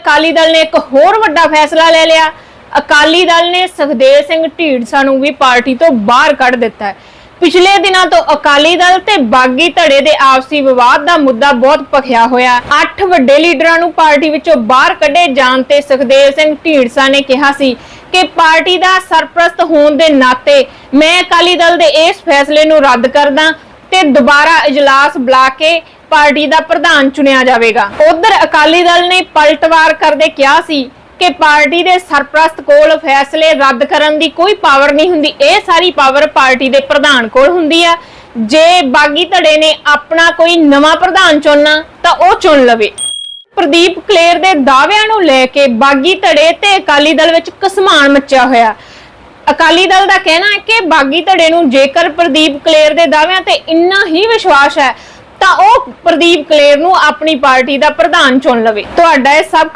ਅਕਾਲੀ ਦਲ ਨੇ ਇੱਕ ਹੋਰ ਵੱਡਾ ਫੈਸਲਾ ਲੈ ਲਿਆ। ਅਕਾਲੀ ਦਲ ਨੇ ਸੁਖਦੇਵ ਸਿੰਘ ਢੀਂਡਸਾ ਨੂੰ ਵੀ ਪਾਰਟੀ ਤੋਂ ਬਾਹਰ ਕੱਢ ਦਿੱਤਾ ਹੈ। ਪਿਛਲੇ ਦਿਨਾਂ ਤੋਂ ਅਕਾਲੀ ਦਲ ਤੇ ਬਾਗੀ ਧੜੇ ਦੇ ਆਪਸੀ ਵਿਵਾਦ ਦਾ ਮੁੱਦਾ ਬਹੁਤ ਭਖਿਆ ਹੋਇਆ ਅੱਠ ਵੱਡੇ ਲੀਡਰਾਂ ਨੂੰ ਪਾਰਟੀ ਵਿੱਚੋਂ ਬਾਹਰ ਕੱਢੇ ਜਾਣ ਤੇ ਸੁਖਦੇਵ ਸਿੰਘ ਢੀਂਡਸਾ ਨੇ ਕਿਹਾ ਸੀ ਕਿ ਪਾਰਟੀ ਦਾ ਸਰਪ੍ਰਸਤ ਹੋਣ ਦੇ ਨਾਤੇ ਮੈਂ ਅਕਾਲੀ ਦਲ ਦੇ ਇਸ ਫੈਸਲੇ ਨੂੰ ਰੱਦ ਕਰਦਾ ਤੇ ਦੁਬਾਰਾ ਇਜਲਾਸ ਬੁਲਾ ਕੇ ਪਾਰਟੀ ਦਾ ਪ੍ਰਧਾਨ ਚੁਣਿਆ ਜਾਵੇਗਾ। ਉਧਰ ਅਕਾਲੀ ਦਲ ਨੇ ਪਲਟਵਾਰ ਕਰਦੇ ਕਿਹਾ ਸੀ ਕਿ ਪਾਰਟੀ ਦੇ ਸਰਪ੍ਰਸਤ ਕੋਲ ਫੈਸਲੇ ਰੱਦ ਕਰਨ ਦੀ ਕੋਈ ਪਾਵਰ ਨਹੀਂ ਹੁੰਦੀ। ਇਹ ਸਾਰੀ ਪਾਵਰ ਪਾਰਟੀ ਦੇ ਪ੍ਰਧਾਨ ਕੋਲ ਹੁੰਦੀ ਆ। ਜੇ ਬਾਗੀ ਧੜੇ ਨੇ ਆਪਣਾ ਕੋਈ ਨਵਾਂ ਪ੍ਰਧਾਨ ਚੁਣਨਾ, ਤਾਂ ਉਹ ਚੁਣ ਲਵੇ। ਪ੍ਰਦੀਪ ਕਲੇਰ ਦੇ ਦਾਅਵਿਆਂ ਨੂੰ ਲੈ ਕੇ ਬਾਗੀ ਧੜੇ ਤੇ ਅਕਾਲੀ ਦਲ ਵਿੱਚ ਕਸਮਾਨ ਮੱਚਿਆ ਹੋਇਆ। ਅਕਾਲੀ ਦਲ ਦਾ ਕਹਿਣਾ ਹੈ ਕਿ ਬਾਗੀ ਧੜੇ ਨੂੰ ਜੇਕਰ ਪ੍ਰਦੀਪ ਕਲੇਰ ਦੇ ਦਾਅਵਿਆਂ ਤੇ ਇੰਨਾ ਹੀ ਵਿਸ਼ਵਾਸ ਹੈ, ਤਾਂ ਉਹ ਪ੍ਰਦੀਪ ਕਲੇਰ ਨੂੰ ਆਪਣੀ ਪਾਰਟੀ ਦਾ ਪ੍ਰਧਾਨ ਚੁਣ ਲਵੇ। ਤੁਹਾਡਾ ਇਹ ਸਭ